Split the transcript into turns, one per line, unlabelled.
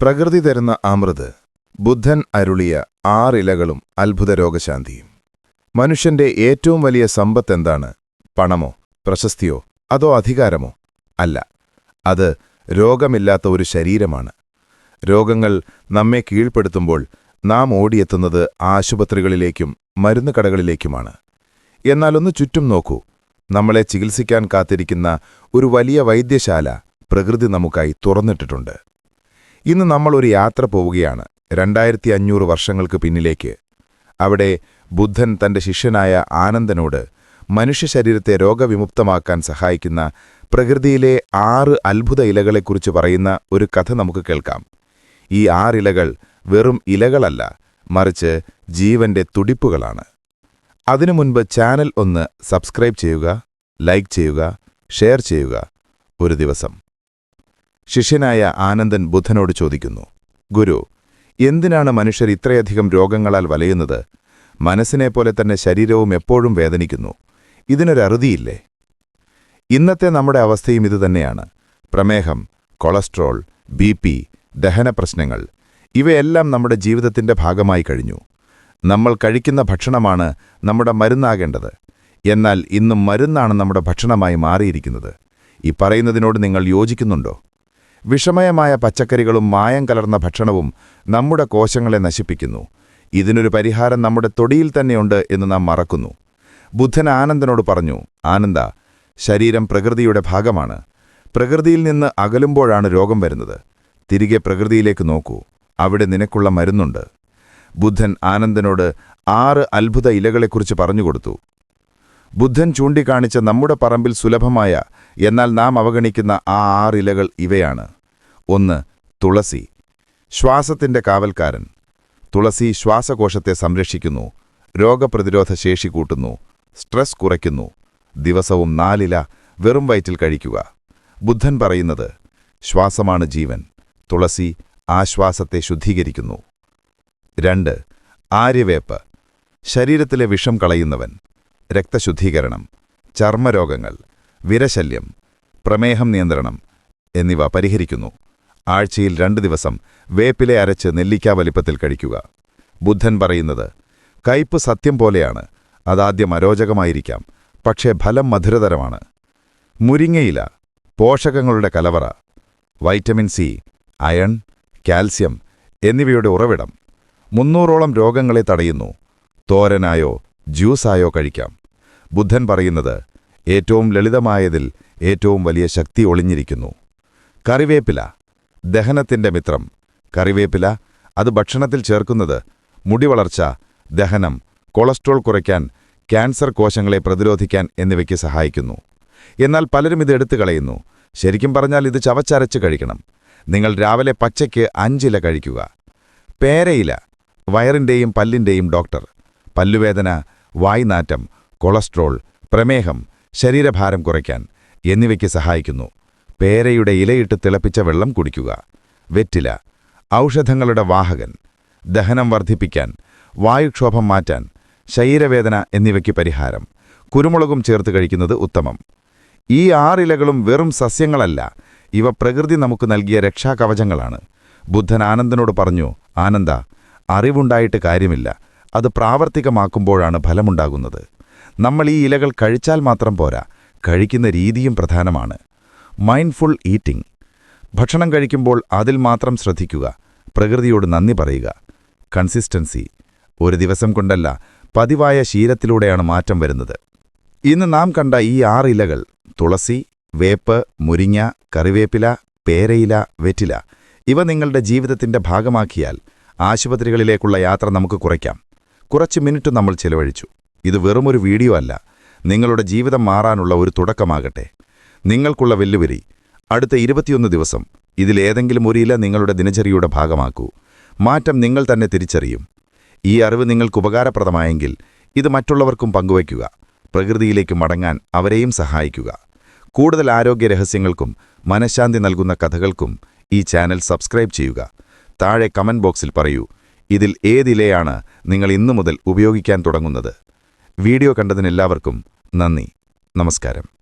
പ്രകൃതി തരുന്ന അമൃത്. ബുദ്ധൻ അരുളിയ ആറിലകളും അത്ഭുത രോഗശാന്തിയും. മനുഷ്യന്റെ ഏറ്റവും വലിയ സമ്പത്ത് എന്താണ് പണമോ പ്രശസ്തിയോ അതോ അധികാരമോ? അല്ല അത് രോഗമില്ലാത്ത ഒരു ശരീരമാണ്. രോഗങ്ങൾ നമ്മെ കീഴ്പ്പെടുത്തുമ്പോൾ നാം ഓടിയെത്തുന്നത് ആശുപത്രികളിലേക്കും മരുന്ന് കടകളിലേക്കുമാണ്. എന്നാൽ ഒന്ന് ചുറ്റും നോക്കൂ. നമ്മളെ ചികിത്സിക്കാൻ കാത്തിരിക്കുന്ന ഒരു വലിയ വൈദ്യശാല പ്രകൃതി നമുക്കായി തുറന്നിട്ടിട്ടുണ്ട്. ഇന്ന് നമ്മൾ ഒരു യാത്ര പോവുകയാണ്. രണ്ടായിരത്തി അഞ്ഞൂറ് വർഷങ്ങൾക്ക് പിന്നിലേക്ക്. അവിടെ ബുദ്ധൻ തന്റെ ശിഷ്യനായ ആനന്ദനോട് മനുഷ്യശരീരത്തെ രോഗവിമുക്തമാക്കാൻ സഹായിക്കുന്ന പ്രകൃതിയിലെ ആറ് അത്ഭുത ഇലകളെക്കുറിച്ച് പറയുന്ന ഒരു കഥ നമുക്ക് കേൾക്കാം. ഈ ആറിലകൾ വെറും ഇലകളല്ല മറിച്ച് ജീവന്റെ തുടിപ്പുകളാണ്. അതിനു മുൻപ് ചാനൽ ഒന്ന് സബ്സ്ക്രൈബ് ചെയ്യുക ലൈക്ക് ചെയ്യുക ഷെയർ ചെയ്യുക. ഒരു ദിവസം. ശിഷ്യനായ ആനന്ദൻ ബുദ്ധനോട് ചോദിക്കുന്നു ഗുരു എന്തിനാണ് മനുഷ്യർ ഇത്രയധികം രോഗങ്ങളാൽ വലയുന്നത്? മനസ്സിനെപ്പോലെ തന്നെ ശരീരവും എപ്പോഴും വേദനിക്കുന്നു. ഇതിനൊരറുതിയില്ലേ ഇന്നത്തെ നമ്മുടെ അവസ്ഥയും ഇതുതന്നെയാണ് പ്രമേഹം കൊളസ്ട്രോൾ ബി പി ദഹനപ്രശ്നങ്ങൾ ഇവയെല്ലാം നമ്മുടെ ജീവിതത്തിന്റെ ഭാഗമായി കഴിഞ്ഞു. നമ്മൾ കഴിക്കുന്ന ഭക്ഷണമാണ് നമ്മുടെ മരുന്നാകേണ്ടത്. എന്നാൽ ഇന്നും മരുന്നാണ് നമ്മുടെ ഭക്ഷണമായി മാറിയിരിക്കുന്നത്. ഈ പറയുന്നതിനോട് നിങ്ങൾ യോജിക്കുന്നുണ്ടോ? വിഷമയമായ പച്ചക്കറികളും മായം കലർന്ന ഭക്ഷണവും നമ്മുടെ കോശങ്ങളെ നശിപ്പിക്കുന്നു. ഇതിനൊരു പരിഹാരം നമ്മുടെ തൊടിയിൽ തന്നെയുണ്ട് എന്ന് നാം മറക്കുന്നു. ബുദ്ധൻ ആനന്ദനോട് പറഞ്ഞു ആനന്ദ ശരീരം പ്രകൃതിയുടെ ഭാഗമാണ്. പ്രകൃതിയിൽ നിന്ന് അകലുമ്പോഴാണ് രോഗം വരുന്നത്. തിരികെ പ്രകൃതിയിലേക്ക് നോക്കൂ. അവിടെ നിനക്കുള്ള മരുന്നുണ്ട്. ബുദ്ധൻ ആനന്ദനോട് ആറ് അത്ഭുത ഇലകളെക്കുറിച്ച് പറഞ്ഞുകൊടുത്തു. ബുദ്ധൻ ചൂണ്ടിക്കാണിച്ച നമ്മുടെ പറമ്പിൽ സുലഭമായ എന്നാൽ നാം അവഗണിക്കുന്ന ആ ആറിലകൾ ഇവയാണ്. ഒന്ന് തുളസി. ശ്വാസത്തിന്റെ കാവൽക്കാരൻ. തുളസി ശ്വാസകോശത്തെ സംരക്ഷിക്കുന്നു രോഗപ്രതിരോധ ശേഷി കൂട്ടുന്നു സ്ട്രെസ് കുറയ്ക്കുന്നു. ദിവസവും നാലില വെറും വയറ്റിൽ കഴിക്കുക. ബുദ്ധൻ പറയുന്നത് ശ്വാസമാണ് ജീവൻ. തുളസി ആശ്വാസത്തെ ശുദ്ധീകരിക്കുന്നു. രണ്ട് ആര്യവേപ്പ്. ശരീരത്തിലെ വിഷം കളയുന്നവൻ. രക്തശുദ്ധീകരണം. ചർമ്മരോഗങ്ങൾ. വിരശല്യം. പ്രമേഹം നിയന്ത്രണം. എന്നിവ പരിഹരിക്കുന്നു. ആഴ്ചയിൽ രണ്ട് ദിവസം വേപ്പിലെ അരച്ച് നെല്ലിക്കാ വലിപ്പത്തിൽ കഴിക്കുക. ബുദ്ധൻ പറയുന്നത് കയ്പ് സത്യം പോലെയാണ്. അതാദ്യം അരോചകമായിരിക്കാം. പക്ഷേ ഫലം മധുരതരമാണ്. മുരിങ്ങയില പോഷകങ്ങളുടെ കലവറ വൈറ്റമിൻ സി അയൺ കാൽസ്യം എന്നിവയുടെ ഉറവിടം മുന്നൂറോളം രോഗങ്ങളെ തടയുന്നു. തോരനായോ ജ്യൂസായോ കഴിക്കാം. ബുദ്ധൻ പറയുന്നത് ഏറ്റവും ലളിതമായതിൽ ഏറ്റവും വലിയ ശക്തി ഒളിഞ്ഞിരിക്കുന്നു. കറിവേപ്പില ദഹനത്തിന്റെ മിത്രം. കറിവേപ്പില അത് ഭക്ഷണത്തിൽ ചേർക്കുന്നത് മുടി വളർച്ച ദഹനം കൊളസ്ട്രോൾ കുറയ്ക്കാൻ ക്യാൻസർ കോശങ്ങളെ പ്രതിരോധിക്കാൻ എന്നിവയ്ക്ക് സഹായിക്കുന്നു. എന്നാൽ പലരും ഇത് എടുത്തു കളയുന്നു. ശരിക്കും പറഞ്ഞാൽ ഇത് ചവച്ചരച്ച് കഴിക്കണം. നിങ്ങൾ രാവിലെ പച്ചയ്ക്ക് അഞ്ചില കഴിക്കുക. പേരയില വയറിന്റെയും പല്ലിന്റെയും ഡോക്ടർ. പല്ലുവേദന വായ്നാറ്റം കൊളസ്ട്രോൾ പ്രമേഹം ശരീരഭാരം കുറയ്ക്കാൻ എന്നിവയ്ക്ക് സഹായിക്കുന്നു. പേരയുടെ ഇലയിട്ട് തിളപ്പിച്ച വെള്ളം കുടിക്കുക. വെറ്റില. ഔഷധങ്ങളുടെ വാഹകൻ. ദഹനം വർദ്ധിപ്പിക്കാൻ. വായുക്ഷോഭം മാറ്റാൻ. ശരീരവേദന എന്നിവയ്ക്ക് പരിഹാരം. കുരുമുളകും ചേർത്ത് കഴിക്കുന്നത് ഉത്തമം. ഈ ആറിലകളും വെറും സസ്യങ്ങളല്ല. ഇവ പ്രകൃതി നമുക്ക് നൽകിയ രക്ഷാകവചങ്ങളാണ്. ബുദ്ധൻ ആനന്ദനോട് പറഞ്ഞു ആനന്ദ അറിവുണ്ടായിട്ട് കാര്യമില്ല. അത് പ്രാവർത്തികമാക്കുമ്പോഴാണ് ഫലമുണ്ടാകുന്നത്. നമ്മൾ ഈ ഇലകൾ കഴിച്ചാൽ മാത്രം പോരാ. കഴിക്കുന്ന രീതിയും പ്രധാനമാണ്. മൈൻഡ്ഫുൾ ഈറ്റിംഗ് ഭക്ഷണം കഴിക്കുമ്പോൾ അതിൽ മാത്രം ശ്രദ്ധിക്കുക. പ്രകൃതിയോട് നന്ദി പറയുക. കൺസിസ്റ്റൻസി ഒരു ദിവസം കൊണ്ടല്ല പതിവായ ശീലത്തിലൂടെയാണ് മാറ്റം വരുന്നത്. ഇന്ന് നാം കണ്ട ഈ ആറ് ഇലകൾ തുളസി വേപ്പ് മുരിങ്ങ കറിവേപ്പില പേരയില വെറ്റില ഇവ നിങ്ങളുടെ ജീവിതത്തിന്റെ ഭാഗമാക്കിയാൽ ആശുപത്രികളിലേക്കുള്ള യാത്ര നമുക്ക് കുറയ്ക്കാം. കുറച്ച് മിനിറ്റ് നമ്മൾ ചിലവഴിച്ചു. ഇത് വെറുമൊരു വീഡിയോ അല്ല. നിങ്ങളുടെ ജീവിതം മാറാനുള്ള ഒരു തുടക്കമാകട്ടെ. നിങ്ങൾക്കുള്ള വെല്ലുവിളി. അടുത്ത ഇരുപത്തിയൊന്ന് ദിവസം. ഇതിലേതെങ്കിലും ഒരു ഇല നിങ്ങളുടെ ദിനചര്യയുടെ ഭാഗമാക്കൂ. മാറ്റം നിങ്ങൾ തന്നെ തിരിച്ചറിയും. ഈ അറിവ് നിങ്ങൾക്ക് ഉപകാരപ്രദമായെങ്കിൽ ഇത് മറ്റുള്ളവർക്കും പങ്കുവയ്ക്കുക. പ്രകൃതിയിലേക്ക് മടങ്ങാൻ അവരെയും സഹായിക്കുക. കൂടുതൽ ആരോഗ്യ രഹസ്യങ്ങൾക്കും മനഃശാന്തി നൽകുന്ന കഥകൾക്കും ഈ ചാനൽ സബ്സ്ക്രൈബ് ചെയ്യുക. താഴെ കമന്റ് ബോക്സിൽ പറയൂ ഇതിൽ ഏതിലെയാണ് നിങ്ങൾ ഇന്നു മുതൽ ഉപയോഗിക്കാൻ തുടങ്ങുന്നത്? വീഡിയോ കണ്ടതിനെല്ലാവർക്കും നന്ദി. നമസ്കാരം.